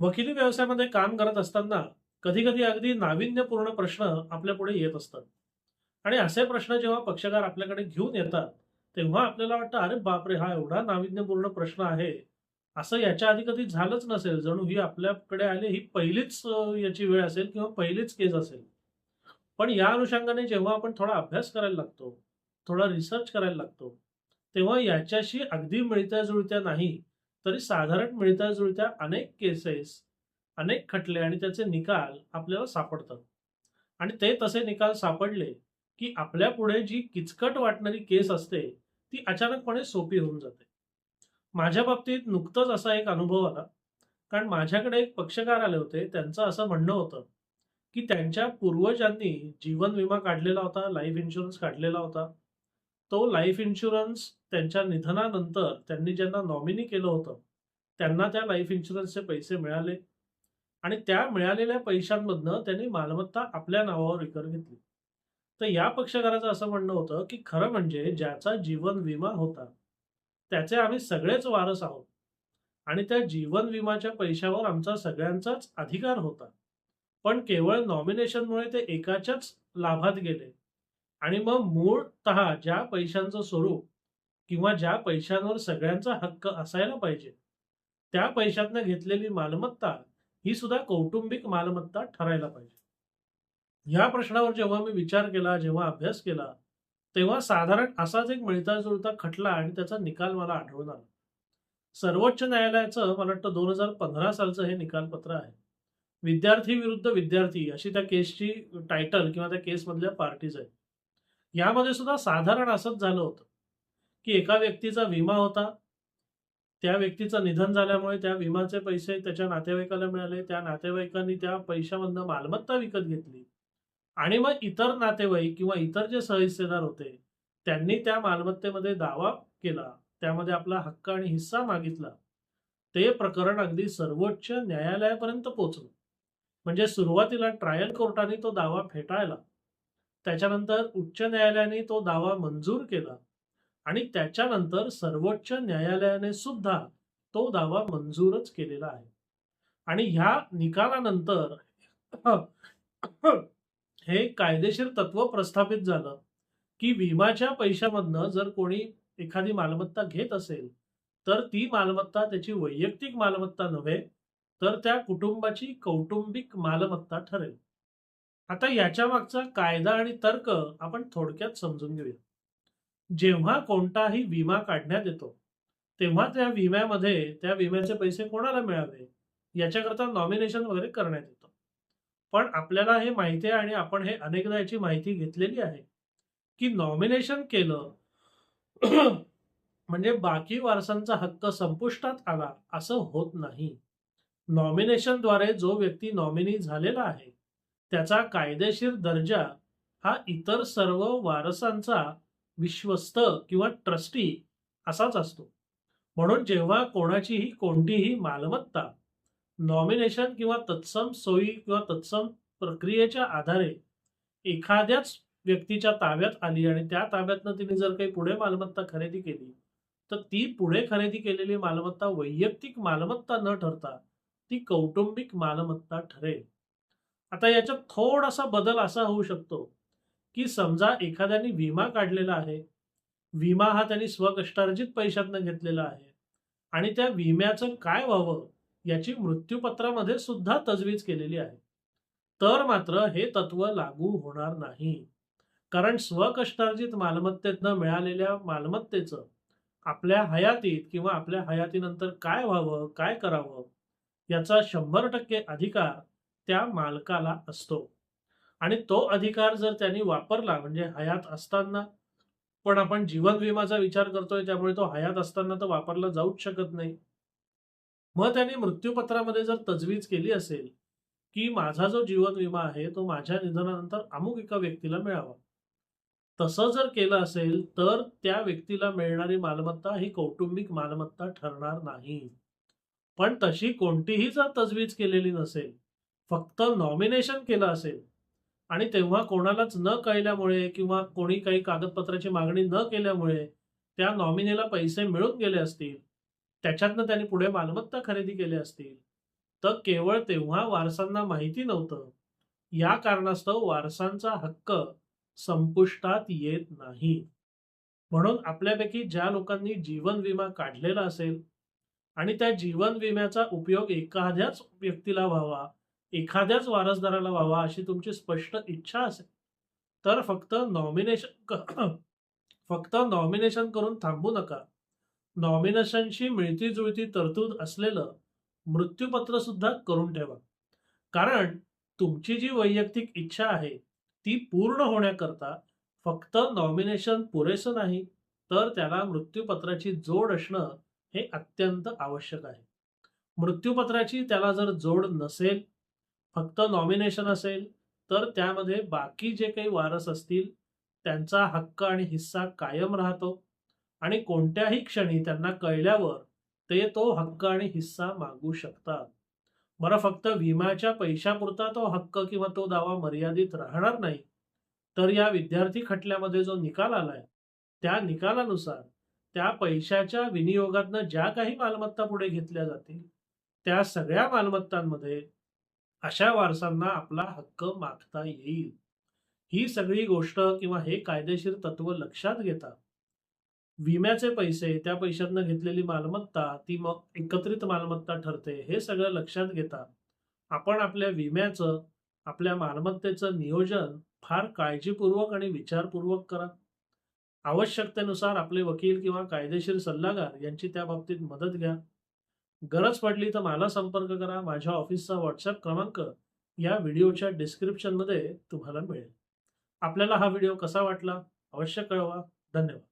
वकिली व्यवसायामध्ये काम करत असताना कधी कधी अगदी नाविन्यपूर्ण प्रश्न आपल्या पुढे येत असतात. आणि असे प्रश्न जेव्हा पक्षकार आपल्याकडे घेऊन येतात तेव्हा आपल्याला वाटतं अरे बापरे! हा एवढा नाविन्यपूर्ण प्रश्न आहे. असं याच्या आधी कधी झालंच नसेल. जणू ही आपल्याकडे आले ही पहिलीच याची वेळ असेल किंवा पहिलीच केस असेल. पण या अनुषंगाने जेव्हा आपण थोडा अभ्यास करायला लागतो थोडा रिसर्च करायला लागतो तेव्हा याच्याशी अगदी मिळत्या जुळत्या नाही. तरी साधारण मिळत्या जुळत्या अनेक केसेस अनेक खटले आणि त्याचे निकाल आपल्याला सापडतात. आणि ते तसे निकाल सापडले की आपल्या पुढे जी किचकट वाटणारी केस असते ती अचानकपणे सोपी होऊन जाते. माझ्या बाबतीत नुकतंच असा एक अनुभव आला. कारण माझ्याकडे एक पक्षकार आले होते त्यांचं असं म्हणणं होतं की त्यांच्या पूर्वजांनी जीवन विमा काढलेला होता लाईफ इन्शुरन्स काढलेला होता. तो लाईफ इन्शुरन्स त्यांच्या निधनानंतर त्यांनी ज्यांना नॉमिनी केलं होतं त्यांना त्या लाईफ इन्शुरन्सचे पैसे मिळाले. आणि त्या मिळालेल्या पैशांमधनं त्यांनी मालमत्ता आपल्या नावावर विकत घेतली. तर या पक्षकाराचं असं म्हणणं होतं की खरं म्हणजे ज्याचा जीवन विमा होता त्याचे आम्ही सगळेच वारस आहोत. आणि त्या जीवन विमाच्या पैशावर आमचा सगळ्यांचाच अधिकार होता. पण केवळ नॉमिनेशनमुळे ते एकाच्याच लाभात गेले. आणि मग मूळतः ज्या पैशांचं स्वरूप किंवा ज्या पैशांवर सगळ्यांचा हक्क असायला पाहिजे त्या पैशातनं घेतलेली मालमत्ता ही सुद्धा कौटुंबिक मालमत्ता ठरायला पाहिजे. या प्रश्नावर जेव्हा मी विचार केला जेव्हा अभ्यास केला तेव्हा साधारण असाच एक मिळता जुळता खटला आणि त्याचा निकाल मला आढळून आला. सर्वोच्च न्यायालयाचं मला वाटतं दोन हजार पंधरा सालचं हे निकालपत्र आहे. विद्यार्थी विरुद्ध विद्यार्थी अशी त्या केसची टायटल किंवा त्या केसमधल्या पार्टीज आहेत. यामध्ये सुद्धा साधारण असंच झालं होतं. की एका व्यक्तीचा विमा होता त्या व्यक्तीचं निधन झाल्यामुळे त्या विमाचे पैसे त्याच्या नातेवाईकाला मिळाले त्या नातेवाईकांनी त्या पैशामधनं मालमत्ता विकत घेतली. आणि मग इतर नातेवाईक किंवा इतर जे सहहिस्सेदार होते त्यांनी त्या मालमत्तेमध्ये दावा केला. त्यामध्ये आपला हक्क आणि हिस्सा मागितला. ते प्रकरण अगदी सर्वोच्च न्यायालयापर्यंत पोहोचलं म्हणजे सुरुवातीला ट्रायल कोर्टाने तो दावा फेटाळला. त्याच्यानंतर उच्च न्यायालयाने तो दावा मंजूर केला आणि त्याच्यानंतर सर्वोच्च न्यायालयाने सुद्धा तो दावा मंजूरच केलेला आहे. आणि ह्या निकालानंतर हे कायदेशीर तत्व प्रस्थापित झालं की विमाच्या पैशामधनं जर कोणी एखादी मालमत्ता घेत असेल तर ती मालमत्ता त्याची वैयक्तिक मालमत्ता नव्हे तर त्या कुटुंबाची कौटुंबिक मालमत्ता ठरेल. आता याच्या मागचा कायदा आणि तर्क आपण थोडक्यात समजून घेऊया. जेव्हा कोणताही विमा काढण्यात येतो तेव्हा त्या विम्यामध्ये त्या विम्याचे पैसे कोणाला मिळावे याच्याकरता नॉमिनेशन वगैरे करण्यात येतं. पण आपल्याला हे माहिती आहे आणि आपण हे अनेकदा याची माहिती घेतलेली आहे की नॉमिनेशन केलं म्हणजे बाकी वारसांचा हक्क संपुष्टात आला असं होत नाही. नॉमिनेशनद्वारे जो व्यक्ती नॉमिनी झालेला आहे त्याचा कायदेशीर दर्जा हा इतर सर्व वारसांचा विश्वस्त किंवा ट्रस्टी असाच असतो. म्हणून जेव्हा कोणाचीही कोणतीही मालमत्ता नॉमिनेशन किंवा तत्सम सोयी किंवा तत्सम प्रक्रियेच्या आधारे एखाद्याच व्यक्तीच्या ताब्यात आली आणि त्या ताब्यातनं तिने जर काही पुढे मालमत्ता खरेदी केली तर ती पुढे खरेदी केलेली मालमत्ता वैयक्तिक मालमत्ता न ठरता ती कौटुंबिक मालमत्ता ठरेल. आता याच्यात थोडासा बदल असा होऊ शकतो की समजा एखाद्याने विमा काढलेला आहे. विमा हा त्यांनी स्वकष्टार्जित पैशातनं घेतलेला आहे. आणि त्या विम्याचं काय व्हावं याची मृत्यूपत्रामध्ये सुद्धा तजवीज केलेली आहे. तर मात्र हे तत्व लागू होणार नाही. कारण स्वकष्टार्जित मालमत्तेतनं मिळालेल्या मालमत्तेचं आपल्या हयातीत किंवा आपल्या हयातीनंतर काय व्हावं काय करावं याचा शंभर टक्के अधिकार त्या मालकाला असतो. आणि तो अधिकार जर त्यांनी वापरला म्हणजे हयात असताना पण आपण जीवन विमाचा विचार करतोय त्यामुळे तो हयात असताना तर वापरला जाऊच शकत नाही. मग त्यांनी मृत्यूपत्रामध्ये जर तजवीज केली असेल की माझा जो जीवन विमा आहे तो माझ्या निधनानंतर अमुक एका व्यक्तीला मिळावा. तसं जर केलं असेल तर त्या व्यक्तीला मिळणारी मालमत्ता ही कौटुंबिक मालमत्ता ठरणार नाही. पण तशी कोणतीही जर तजवीज केलेली नसेल फक्त नॉमिनेशन केलं असेल. आणि तेव्हा कोणालाच न कळल्यामुळे किंवा कोणी काही कागदपत्राची मागणी न केल्यामुळे त्या नॉमिनीला पैसे मिळून गेले असतील. त्याच्यातनं त्यांनी पुढे मालमत्ता खरेदी केली असतील. तर केवळ तेव्हा वारसांना माहिती नव्हतं. या कारणास्तव वारसांचा हक्क संपुष्टात येत नाही. म्हणून आपल्यापैकी ज्या लोकांनी जीवन विमा काढलेला असेल आणि त्या जीवन विम्याचा उपयोग एखाद्याच व्यक्तीला व्हावा एखाद्याच वारसदाराला व्हावा अशी तुमची स्पष्ट इच्छा असेल तर फक्त नॉमिनेशन फक्त नॉमिनेशन करून थांबू नका. नॉमिनेशनशी मिळती जुळती तरतूद असलेलं मृत्यूपत्र सुद्धा करून ठेवा. कारण तुमची जी वैयक्तिक इच्छा आहे ती पूर्ण होण्याकरता फक्त नॉमिनेशन पुरेसं नाही तर त्याला मृत्यूपत्राची जोड असणं हे अत्यंत आवश्यक आहे. मृत्यूपत्राची त्याला जर जोड नसेल फक्त नॉमिनेशन असेल तर त्यामध्ये बाकी जे काही वारस असतील त्यांचा हक्क आणि हिस्सा कायम राहतो. आणि कोणत्याही क्षणी त्यांना कळल्यावर ते तो हक्क आणि हिस्सा मागू शकतात. बरं फक्त विम्याच्या पैशापुरता तो हक्क किंवा तो दावा मर्यादित राहणार नाही. तर या विद्यार्थी खटल्यामध्ये जो निकाल आलाय त्या निकालानुसार त्या पैशाच्या विनियोगातनं ज्या काही मालमत्ता पुढे घेतल्या जातील त्या सगळ्या मालमत्तांमध्ये अशा वारसांना आपला हक्क मागता येईल. ही सगळी गोष्ट किंवा हे कायदेशीर तत्व लक्षात घेता. विम्याचे पैसे त्या पैशातनं घेतलेली मालमत्ता ती मग एकत्रित मालमत्ता ठरते हे सगळं लक्षात घेता. आपण आपल्या विम्याचं आपल्या मालमत्तेचं नियोजन फार काळजीपूर्वक आणि विचारपूर्वक करा. आवश्यकतेनुसार आपले वकील किंवा कायदेशीर सल्लागार यांची त्या बाबतीत मदत घ्या. गरज पडली तर मला संपर्क करा. माझ्या ऑफिसचा व्हॉट्सअप क्रमांक या व्हिडिओच्या डिस्क्रिप्शनमध्ये तुम्हाला मिळेल. आपल्याला हा व्हिडिओ कसा वाटला? अवश्य कळवा. धन्यवाद.